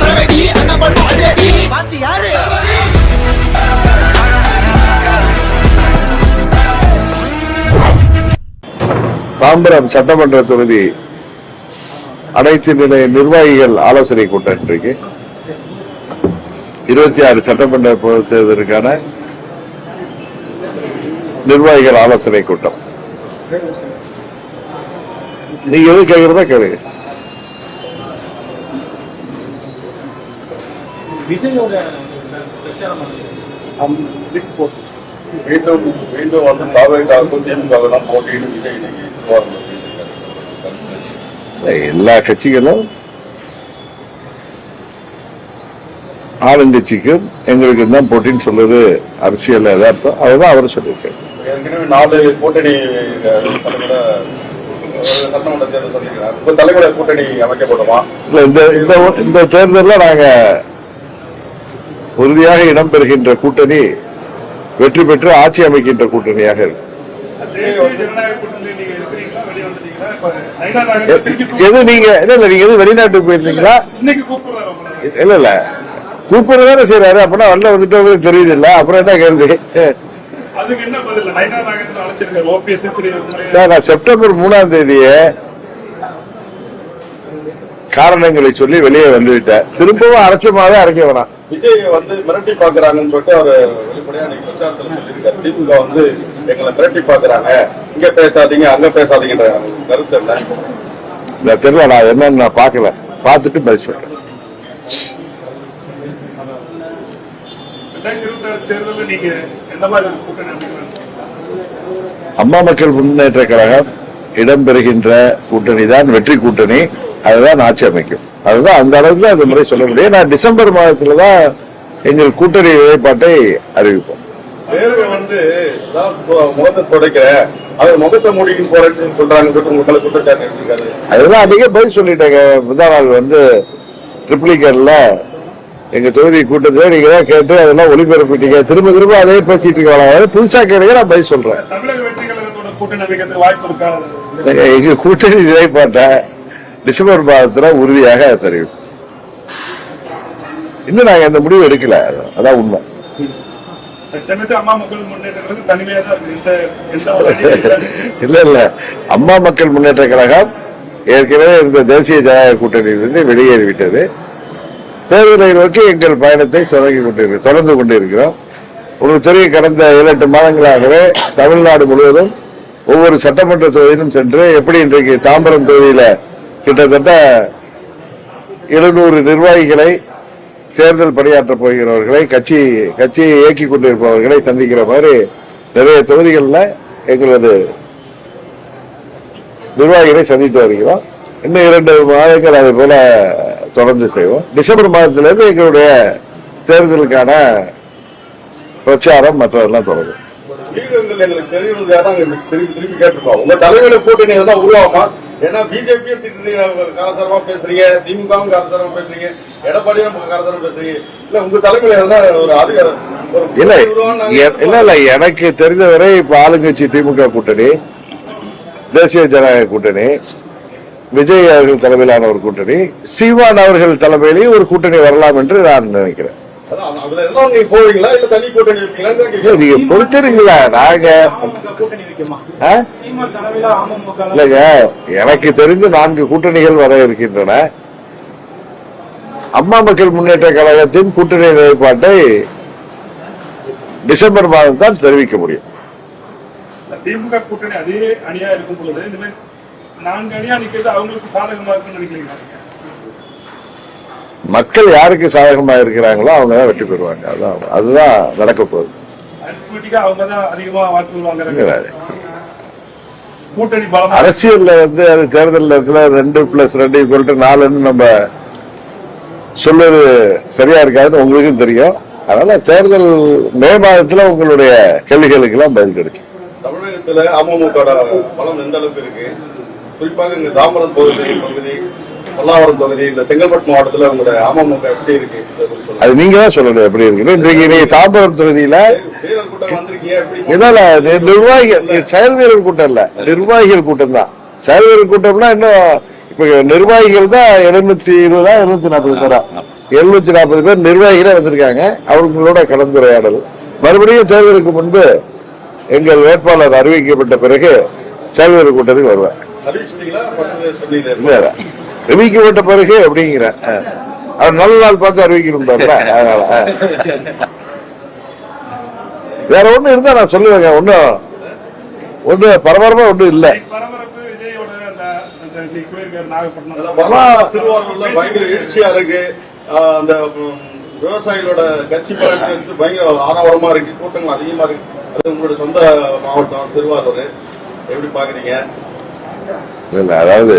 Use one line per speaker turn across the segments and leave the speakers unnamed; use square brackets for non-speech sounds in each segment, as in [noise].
சரவெடி
பாத்தி யாரு?
தாம்பரம் சட்டமன்ற தொகுதி அனைத்து நிலைய நிர்வாகிகள் ஆலோசனை கூட்டம் இன்றைக்கு இருபத்தி ஆறு சட்டமன்ற தேர்தலுக்கான நிர்வாகிகள் ஆலோசனை கூட்டம். நீங்க எது கேட்கறதா கேளுங்க.
விஜயோட பிரச்சாரம்
மீண்டும் மீண்டும் வந்து தாவேக்காவுக்கும் திமுக தான் விஜய் இன்னைக்கு பண்ணியிருக்காரு.
எல்லா கட்சிகளும் ஆளுங்கட்சிக்கும் எங்களுக்கு தான் போட்டின்னு சொல்றது அரசியல் எதார்த்தம் அதுதான் அவர் சொல்லியிருக்காரு.
ஏற்கனவே நாலு கூட்டணி தலைமுறை சட்டமன்ற தேர்தல் சொல்லியிருக்கிறார். இப்ப தலைமுறை கூட்டணி அமைக்கப்படுமா
இல்ல இந்த இந்த இந்த தேர்தலில் நாங்க உறுதியாக இடம்பெறுகின்ற கூட்டணி வெற்றி பெற்று ஆட்சி அமைக்கின்ற கூட்டணியாக இருக்கு.
தேசிய ஜனநாயக கூட்டணியில நீங்க இருக்கிறீங்களா வெளியே வந்துட்டீங்களா இப்ப நைனா
எ-
நாகேந்திரன் திருப்பி
எது நீங்க இல்ல இல்ல நீங்க எது வெளிநாட்டுக்கு போயிருந்தீங்களா இல்ல இல்ல கூப்பிடுறதானே செய்யறாரு அப்படின்னா வெளில வந்துட்டு தெரியுது இல்ல அப்புறம் என்ன கேள்வி சார் நான் செப்டம்பர் மூணாம் தேதியே காரணங்களை சொல்லி வெளியே வந்துவிட்டேன். திரும்பவும் அரைச்சமாவே அரைக்க வேணாம்
விஜய் வந்து மிரட்டி பாக்குறாங்கன்னு சொல்லிட்டு அவர் வெளிப்படையா பிரச்சாரத்தில் சொல்லியிருக்காரு. திமுக வந்து எங்களை மிரட்டி பாக்குறாங்க இங்க பேசாதீங்க அங்க பேசாதீங்கன்ற கருத்து என்ன?
இந்த தெரியல நான் என்னன்னு நான் பார்க்கல. பார்த்துட்டு பதில் சொல்றேன். அம்மா மக்கள் முன்னேற்ற கழகம் இடம்பெறுகின்ற கூட்டணி தான் வெற்றி கூட்டணி. அதுதான் ஆட்சி அமைக்கும். அதுதான் அந்த அளவுக்கு அந்த முறை சொல்ல முடியும். நான் டிசம்பர் மாதத்துல தான் எங்கள் கூட்டணி நிலைப்பாட்டை அறிவிப்போம்.
வேர்வை வந்து முகத்தை துடைக்கிற அது முகத்தை மூடிக்கின்னு போறேன்னு சொல்றாங்க குற்றச்சாட்டு எடுத்திருக்காரு
அதுதான் அன்றைக்கே பதில் சொல்லிட்டேங்க. முதல் நாள் வந்து ட்ரிப்ளிகேட்ல எங்க தொகுதி கூட்டத்தை நீங்க தான் கேட்டு அதெல்லாம் ஒளிபரப்பிட்டீங்க. திரும்ப திரும்ப அதே பேசிட்டு இருக்கலாம் புதுசா கேளுங்க நான் பதில் சொல்றேன். எங்க கூட்டணி நிலைப்பாட்டை டிசம்பர் மாதத்துல உறுதியாக தெரிவிப்போம் இன்னும் நாங்க இந்த முடிவு எடுக்கல. அதான் உண்மை. [laughs]
இல்ல
இல்ல. அம்மா மக்கள் முன்னேற்ற கழகம் ஏற்கனவே இந்த தேசிய ஜனநாயக கூட்டணியிலிருந்து வெளியேறிவிட்டது. தேர்தலை நோக்கி எங்கள் பயணத்தை தொடங்கி கொண்டிருக்கிறோம் தொடர்ந்து கொண்டிருக்கிறோம். உங்களுக்கு தெரியும் கடந்த ஏழு எட்டு மாதங்களாகவே தமிழ்நாடு முழுவதும் ஒவ்வொரு சட்டமன்ற தொகுதியிலும் சென்று எப்படி இன்றைக்கு தாம்பரம் தொகுதியில கிட்டத்தட்ட எழுநூறு நிர்வாகிகளை தேர்தல் பணியாற்றப் போகிறவர்களை கட்சி கட்சியை இயக்கிக் கொண்டிருப்பவர்களை சந்திக்கிற மாதிரி நிறைய தொகுதிகளில் எங்களது நிர்வாகிகளை சந்தித்து வருகிறோம். இன்னும் இரண்டு மாதங்கள் அதே போல தொடர்ந்து செய்வோம். டிசம்பர் மாதத்திலிருந்து எங்களுடைய தேர்தலுக்கான பிரச்சாரம் மற்றதெல்லாம் தொடங்கும்
வியூகங்கள் எங்களுக்கு கேட்டிருக்கோம். உங்க தலைமையில கூட்டணி எதனா ஏன்னா பிஜேபியும் திட்டுறீங்க காலசாரமா பேசுறீங்க திமுகவும் காலசாரமா பேசுறீங்க எடப்பாடியும் காலசாரமா பேசுறீங்க. இல்ல உங்க தலைமையில எதனா ஒரு அதிகாரம்
இல்ல இல்ல இல்ல எனக்கு தெரிந்தவரை இப்ப ஆளுங்கட்சி திமுக கூட்டணி தேசிய ஜனநாயக கூட்டணி விஜய் அவர்கள் தலைமையிலான ஒரு கூட்டணி சீமான் அவர்கள் தலைமையிலேயே ஒரு கூட்டணி வரலாம் என்று நான் நினைக்கிறேன்.
நீங்க
பொறுத்திருங்களா நாங்க இல்லைங்க எனக்கு தெரிந்து நான்கு கூட்டணிகள் வர இருக்கின்றன. அம்மா மக்கள் முன்னேற்ற கழகத்தின் கூட்டணி நிலைப்பாட்டை டிசம்பர் மாதம் தான் தெரிவிக்க முடியும்.
திமுக கூட்டணி அதே அணியா இருக்கும் பொழுது நான்கு அணியா நிக்கிறது அவங்களுக்கு சாதகமா இருக்குன்னு நினைக்கிறீங்களா?
மக்கள் யாருக்கு சாதகமா இருக்கிறாங்களோ அவங்க தான் வெற்றி பெறுவாங்க. அதுதான் அதுதான் நடக்க போகுது. அரசியல்ல வந்து அது தேர்தல் நேரத்துல ரெண்டு பிளஸ் ரெண்டு ஈக்குவல் நாலுன்னு நம்ம சொல்வது சரியா இருக்காதுன்னு உங்களுக்கும் தெரியும். அதனால தேர்தல் மே மாதத்துல உங்களுடைய கேள்விகளுக்கு எல்லாம் பதில் கிடைச்சு
தமிழகத்துல அமமுக பலம் எந்த அளவுக்கு இருக்கு? குறிப்பாக இங்க தாம்பரம் பகுதி பல்லாவரம் தொகுதி இந்த செங்கல்பட்டு மாவட்டத்துல உங்களுடைய அமமுக எப்படி இருக்கு.
அது நீங்க தான் சொல்லணும் எப்படி இருக்குன்னு இன்றைக்கு நீங்க தாம்பரம் தொகுதியில இல்ல நிர்வாகிகள் செயல் வீரர் கூட்டம் இல்ல நிர்வாகிகள் கூட்டம் தான். செயல் வீரர் கூட்டம்னா இன்னும் இப்ப நிர்வாகிகள் தான் எழுநூத்தி இருபதா எழுநூத்தி நாற்பது பேரா? எழுநூத்தி நாற்பது பேர் நிர்வாகிகளே வந்திருக்காங்க. அவங்களோட கலந்துரையாடல். மறுபடியும் தேர்தலுக்கு முன்பு எங்கள் வேட்பாளர் அறிவிக்கப்பட்ட பிறகு தேர்தல் கூட்டத்துக்கு வருவேன் இல்ல அறிவிக்கப்பட்ட பிறகு அப்படிங்கிறேன் ஆ. அவர் நல்ல நாள் பார்த்து அறிவிக்கணும் அதனால. வேற ஒண்ணு இருந்தா நான் சொல்லுவேங்க. ஒண்ணும் ஒண்ணு இல்ல.
போயிருக்காரு நாகப்பட்டினம்.
அதெல்லாம் திருவாரூர்ல பயங்கர எழுச்சியா இருக்கு. அந்த விவசாயிகளோட கட்சி வந்து பயங்கர ஆரவாரமா இருக்கு. கூட்டங்கள் அதிகமா இருக்கு. அது உங்களோட சொந்த மாவட்டம் திருவாரூர். எப்படி பாக்குறீங்க?
இல்ல அதாவது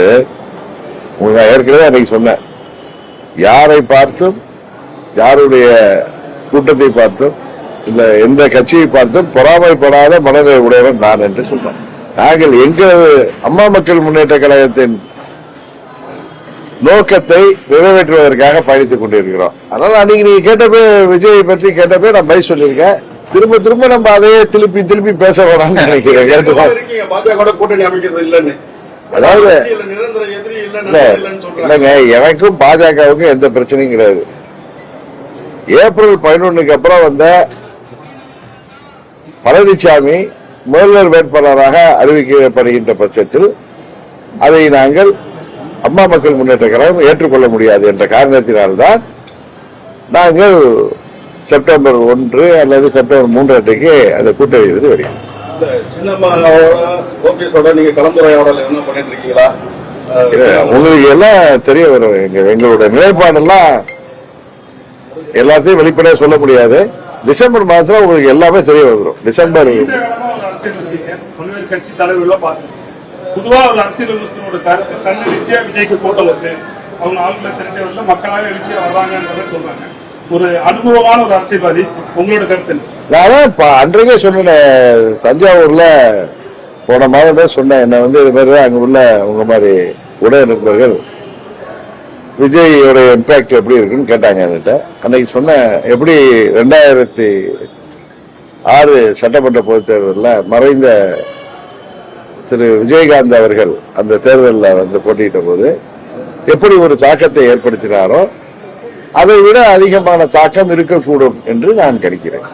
உங்களுக்கு நான் ஏற்கனவே அன்னைக்கு சொன்னேன். யாரை பார்த்தும் யாருடைய கூட்டத்தை பார்த்தும் இல்ல எந்த கட்சியை பார்த்தும் பொறாமைப்படாத மனதை உடையவன் நான் என்று சொன்னேன் நாங்கள் எங்களது அம்மா மக்கள் முன்னேற்ற கழகத்தின் நோக்கத்தை நிறைவேற்றுவதற்காக பயணித்துக் கொண்டிருக்கிறோம். அதனால அன்னைக்கு நீங்க கேட்டப்பே விஜயை பற்றி கேட்டப்பே நான் பை சொல்லியிருக்கேன். திரும்ப திரும்ப நம்ம அதையே திருப்பி திருப்பி பேச வேணாம்னு நினைக்கிறேன்.
கூட்டணி அமைக்கிறது இல்லைன்னு.
அதாவது இல்லைங்க எனக்கும் பாஜகவுக்கும் எந்த பிரச்சனையும் கிடையாது. ஏப்ரல் பதினொன்னுக்கு அப்புறம் வந்த பழனிசாமி முதல்வர் வேட்பாளராக அறிவிக்கப்படுகின்ற பட்சத்தில் அதை நாங்கள் அம்மா மக்கள் முன்னேற்ற கழகம் ஏற்றுக்கொள்ள முடியாது என்ற காரணத்தினால்தான் நாங்கள் செப்டம்பர் ஒன்று அல்லது செப்டம்பர் மூன்று அன்றைக்கு அந்த வெளியே
இல்ல சின்னம்மாவோட ஓபிஎஸோட நீங்க கலந்துரையாடல் என்ன பண்ணிட்டு இருக்கீங்களா
உங்களுக்கு எல்லாம் தெரிய வரும்? எங்க எங்களோட நிலைப்பாடெல்லாம் எல்லாத்தையும் வெளிப்படையா சொல்ல முடியாது. டிசம்பர் மாதத்துல உங்களுக்கு எல்லாமே தெரிய வந்துடும் டிசம்பர்
கட்சி தலைவர்கள பொதுவா ஒரு அரசியல் விமர்சனோட கருத்து தன்னெழுச்சியா விஜய்க்கு வருது அவங்க ஆளுநர் திரட்டவர்கள மக்களாக எழுச்சியா வர்றாங்கன்றத சொல்றாங்க. ஒரு அனுபவமான ஒரு அரசியல்வாதி உங்களோட கருத்து
நான் அன்றைக்கே சொன்னேன் தஞ்சாவூர்ல போன மாதமே சொன்னேன் என்ன வந்து இது மாதிரி தான் அங்க உள்ள உங்க மாதிரி உடை நண்பர்கள் விஜயோட இம்பாக்ட் எப்படி இருக்குன்னு கேட்டாங்க என்கிட்ட. அன்னைக்கு சொன்னேன் எப்படி ரெண்டாயிரத்தி ஆறு சட்டமன்ற பொதுத் தேர்தலில் மறைந்த திரு விஜயகாந்த் அவர்கள் அந்த தேர்தலில் வந்து போட்டியிட்ட போது எப்படி ஒரு தாக்கத்தை ஏற்படுத்தினாரோ அதை விட அதிகமான தாக்கம் இருக்கக்கூடும் என்று நான் கணிக்கிறேன்.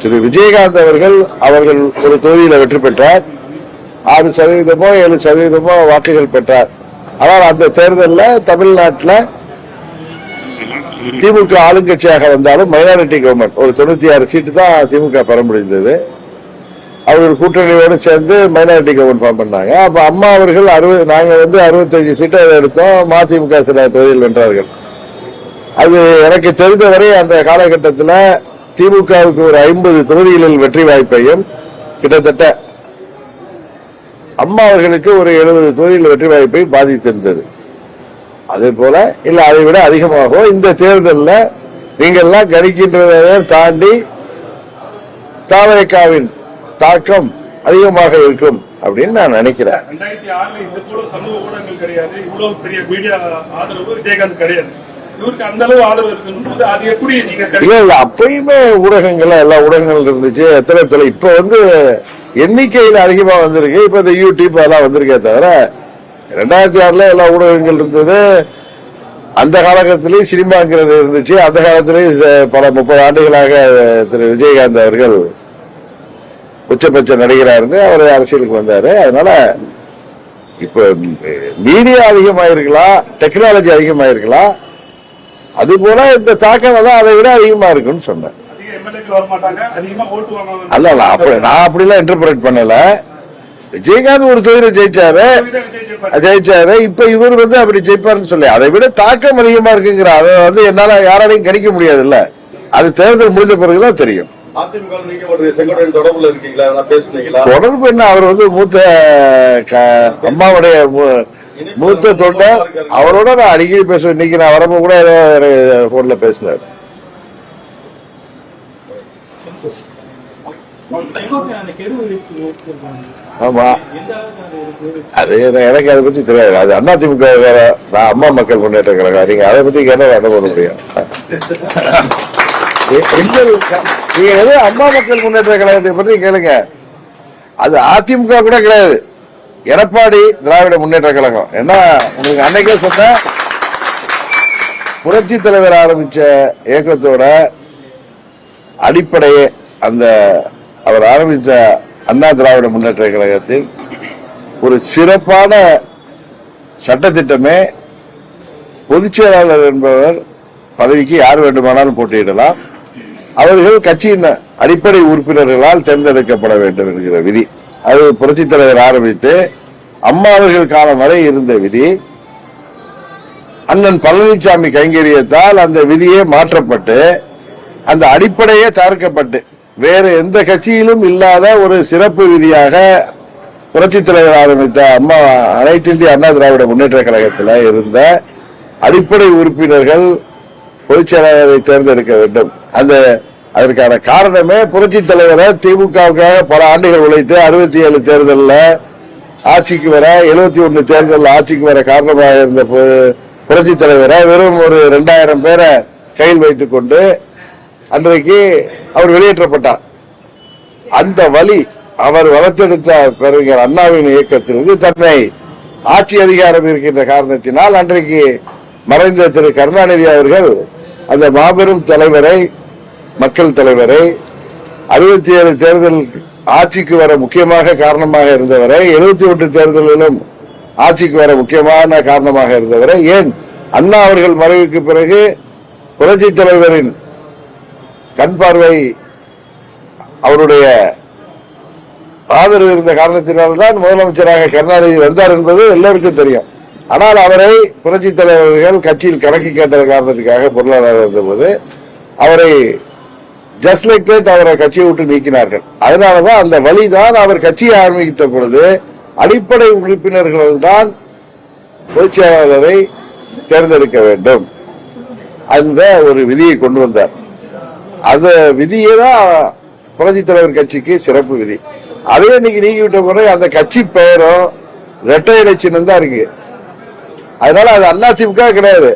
திரு விஜயகாந்த் அவர்கள் அவர்கள் ஒரு தொகுதியில வெற்றி பெற்றார். ஆறு சதவீதமோ ஏழு சதவீதமோ வாக்குகள் பெற்றார். ஆனால் அந்த தேர்தலில் தமிழ்நாட்டில் திமுக ஆளுங்கட்சியாக வந்தாலும் மைனாரிட்டி கவர்மெண்ட் ஒரு தொண்ணூத்தி ஆறு சீட்டு தான் திமுக பெற முடிந்தது. அவர்கள் கூட்டணியோடு சேர்ந்து மைனாரிட்டி கவர்மெண்ட் ஃபார்ம் பண்ணாங்க. அப்போ அம்மா அவர்கள் அறுபது நாங்கள் வந்து அறுபத்தஞ்சு சீட்டை எடுத்தோம் மதிமுக சில தொகுதியில் வென்றார்கள் அது எனக்கு தெரிந்தவரை அந்த காலகட்டத்தில் திமுகவுக்கு ஒரு ஐம்பது தொகுதிகளில் வெற்றி வாய்ப்பையும் கிட்டத்தட்ட அம்மா அவர்களுக்கு ஒரு எழுபது தொகுதியில் வெற்றி வாய்ப்பை பாதித்திருந்தது. அதே போல இல்ல அதை விட அதிகமாகவும் இந்த தேர்தலில் நீங்கள்லாம் கணிக்கின்றதை தாண்டி தாவரக்காவின் தாக்கம் அதிகமாக இருக்கும் அப்படின்னு நான் நினைக்கிறேன். இல்ல இல்ல அப்பயுமே ஊடகங்கள்ல எல்லா ஊடகங்கள் இருந்துச்சு எத்தனை தொலை இப்ப வந்து எண்ணிக்கையில் அதிகமா வந்திருக்கு. இப்ப இந்த யூடியூப் அதெல்லாம் வந்திருக்கே தவிர ரெண்டாயிரத்தி ஆறுல எல்லா ஊடகங்கள் இருந்தது. அந்த காலகட்டத்திலேயும் சினிமாங்கிறது இருந்துச்சு. அந்த காலத்திலேயும் இது பல முப்பது ஆண்டுகளாக திரு விஜயகாந்த் அவர்கள் உச்சபட்ச நடிகரா இருந்து அவர் அரசியலுக்கு வந்தாரு. அதனால இப்ப மீடியா அதிகமாயிருக்கலாம் டெக்னாலஜி அதிகமாயிருக்கலாம் அது போல இந்த தாக்கம் தான் அதை விட அதிகமா இருக்குன்னு சொன்னேன். அல்ல அல்ல அப்படி நான் அப்படிலாம் இன்டர்பிரேட் பண்ணல. விஜயகாந்த் ஒரு தொகுதியில ஜெயிச்சாரு. ஜெயிச்சாரு. இப்ப இவர் வந்து அப்படி ஜெயிப்பாருன்னு சொல்லி அதை விட தாக்கம் அதிகமா இருக்குங்கிற அதை வந்து என்னால யாராலையும் கணிக்க முடியாது இல்ல அது தேர்தல் முடிஞ்ச பிறகுதான் தெரியும்.
அதிமுக நீங்க ஒரு செங்கோட்டையன் தொடர்புல இருக்கீங்களா? அதெல்லாம் பேசுனீங்களா?
தொடர்பு என்ன? அவர் வந்து மூத்த அம்மாவுடைய மூத்த தொண்டர். அவரோட நான் அடிக்கடி பேசுவேன். இன்னைக்கு நான் வரப்போ கூட ஏதோ போன்ல பேசினார். ஆமா. அது எனக்கு அதை பத்தி தெரியாது. அது அண்ணா திமுக வேற நான் அம்மா மக்கள் முன்னேற்ற கழகம் நீங்க அதை பத்தி கேட்டா என்ன பண்ண முடியும்? எங்கள் நீங்க எது அம்மா மக்கள் முன்னேற்ற கழகத்தை பற்றி கேளுங்க. அது அதிமுக கூட கிடையாது. எடப்பாடி திராவிட முன்னேற்ற கழகம். ஏன்னா உங்களுக்கு அன்னைக்கே சொன்ன புரட்சி தலைவர் ஆரம்பிச்ச இயக்கத்தோட அடிப்படையே அந்த அவர் ஆரம்பித்த அண்ணா திராவிட முன்னேற்ற கழகத்தில் ஒரு சிறப்பான சட்டத்திட்டமே பொதுச் செயலாளர் என்பவர் பதவிக்கு யார் வேண்டுமானாலும் போட்டியிடலாம். அவர்கள் கட்சியின் அடிப்படை உறுப்பினர்களால் தேர்ந்தெடுக்கப்பட வேண்டும் என்கிற விதி. அது புரட்சித் தலைவர் ஆரம்பித்து அம்மா அவர்கள் காலம் வரை இருந்த விதி. அண்ணன் பழனிசாமி கைங்கரியத்தால் அந்த விதியே மாற்றப்பட்டு அந்த அடிப்படையே தகர்க்கப்பட்டு வேறு எந்த கட்சியிலும் இல்லாத ஒரு சிறப்பு விதியாக புரட்சி தலைவர் ஆரம்பித்த அம்மா அனைத்து இந்திய அண்ணா திராவிட முன்னேற்ற கழகத்தில் இருந்த அடிப்படை உறுப்பினர்கள் பொதுச் செயலாளரை தேர்ந்தெடுக்க வேண்டும். அந்த அதற்கான காரணமே புரட்சி தலைவரை திமுகவுக்காக பல ஆண்டுகள் உழைத்து அறுபத்தி ஏழு தேர்தலில் ஆட்சிக்கு வர எழுபத்தி ஒன்று தேர்தலில் ஆட்சிக்கு வர காரணமாக இருந்த பு- புரட்சி தலைவரை வெறும் ஒரு ரெண்டாயிரம் பேரை கையில் வைத்துக் கொண்டு அன்றைக்கு அவர் வெளியேற்றப்பட்டார். அந்த வழி அவர் வளர்த்தெடுத்த பெருங்கர் அண்ணாவின் இயக்கத்திலிருந்து தன்னை ஆட்சி அதிகாரம் இருக்கின்ற காரணத்தினால் அன்றைக்கு மறைந்த திரு கருணாநிதி அவர்கள் அந்த மாபெரும் தலைவரை மக்கள் தலைவரை அறுபத்தி ஏழு தேர்தல் ஆட்சிக்கு வர முக்கியமாக காரணமாக இருந்தவரை எழுபத்தி ஒன்று தேர்தலிலும் ஆட்சிக்கு வர முக்கியமான காரணமாக இருந்தவரை ஏன்? அண்ணா அவர்கள் மறைவுக்கு பிறகு புரட்சி தலைவரின் கண் பார்வை அவருடைய ஆதரவு இருந்த காரணத்தினால்தான் முதலமைச்சராக கருணாநிதி வந்தார் என்பது எல்லோருக்கும் தெரியும். ஆனால் அவரை புரட்சி தலைவர்கள் கட்சியில் கணக்கு கேட்ட காரணத்துக்காக பொருளாளர் இருந்தபோது அவரை ஜஸ்ட் லைக் தட் அவரை கட்சியை விட்டு நீக்கினார்கள். அதனாலதான் அந்த வழிதான் அவர் கட்சியை ஆரம்பித்த பொழுது அடிப்படை உறுப்பினர்கள் தான் பொதுச் செயலாளரை தேர்ந்தெடுக்க வேண்டும் அந்த ஒரு விதியை கொண்டு வந்தார். அந்த விதியே தான் புரட்சி தலைவர் கட்சிக்கு சிறப்பு விதி. அதே இன்னைக்கு நீக்கி விட்ட பிறகு அந்த கட்சி பெயரும் ரெட்டை இலைச்சின்னம் தான் இருக்கு. அதனால அது அண்ணா திமுக கிடையாது.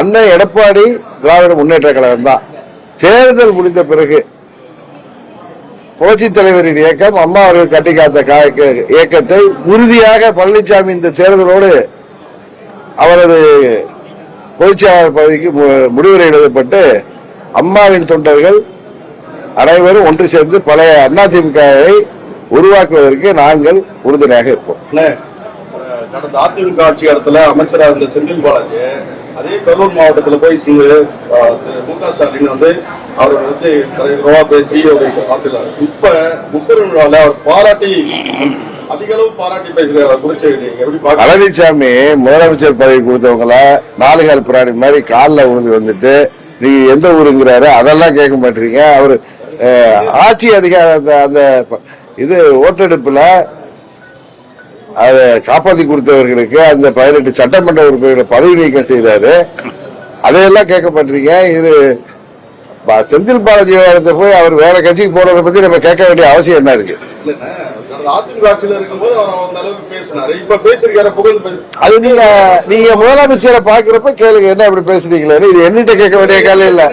அண்ணன் எடப்பாடி திராவிட முன்னேற்ற கழகம் தான். தேர்தல் முடிந்த பிறகு புரட்சி தலைவரின் இயக்கம் அம்மா அவர்கள் கட்டி காத்த இயக்கத்தை உறுதியாக பழனிசாமி இந்த தேர்தலோடு அவரது பொதுச்செயலாளர் பதவிக்கு முடிவுரை எழுதப்பட்டு அம்மாவின் தொண்டர்கள் அனைவரும் ஒன்று சேர்ந்து பழைய அதிமுகவை உருவாக்குவதற்கு நாங்கள் உறுதுணையாக இருப்போம்.
கடந்த அதிமுக ஆட்சி காலத்துல அமைச்சராக இருந்த செந்தில் பாலாஜி அதே கரூர் மாவட்டத்தில் போய் மு க ஸ்டாலின் வந்து அவர் வந்து தலைவரா பேசி அவரை பார்த்துக்கிறார் இப்ப முப்பெரும் விழாவில் அவர் பாராட்டி அதிக அளவு பாராட்டி பேசுகிற குறிச்சு
பழனிசாமி முதலமைச்சர் பதவி கொடுத்தவங்கள நாலுகால் பிராணி மாதிரி காலில் உழுந்து வந்துட்டு நீங்க எந்த ஊருங்கிறாரு? அதெல்லாம் கேட்க மாட்டீங்க. அவர் ஆட்சி அதிகார அந்த- இது ஓட்டெடுப்புல அதை காப்பாத்தி கொடுத்தவர்களுக்கு அந்த பதினெட்டு சட்டமன்ற உறுப்பினர்களை பதவி நீக்கம் செய்தாரு. அதையெல்லாம் கேட்க மாட்டீங்க இது செந்தில் பாலாஜி விவகாரத்தை போய் அவர் வேற கட்சிக்கு போறதை பத்தி நம்ம கேட்க வேண்டிய அவசியம் என்ன இருக்கு? அது நீங்க நீங்க முதலமைச்சரை பாக்குறப்ப கேளுங்க என்ன இப்படி பேசுறீங்களே இது என்னிட்ட கேட்க வேண்டிய கேள்வி இல்ல.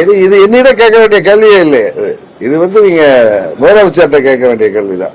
இது இது என்னிடம் கேட்க வேண்டிய கேள்வியே இல்லை. இது வந்து நீங்க முதலமைச்சர்கிட்ட கேட்க வேண்டிய கேள்விதான்.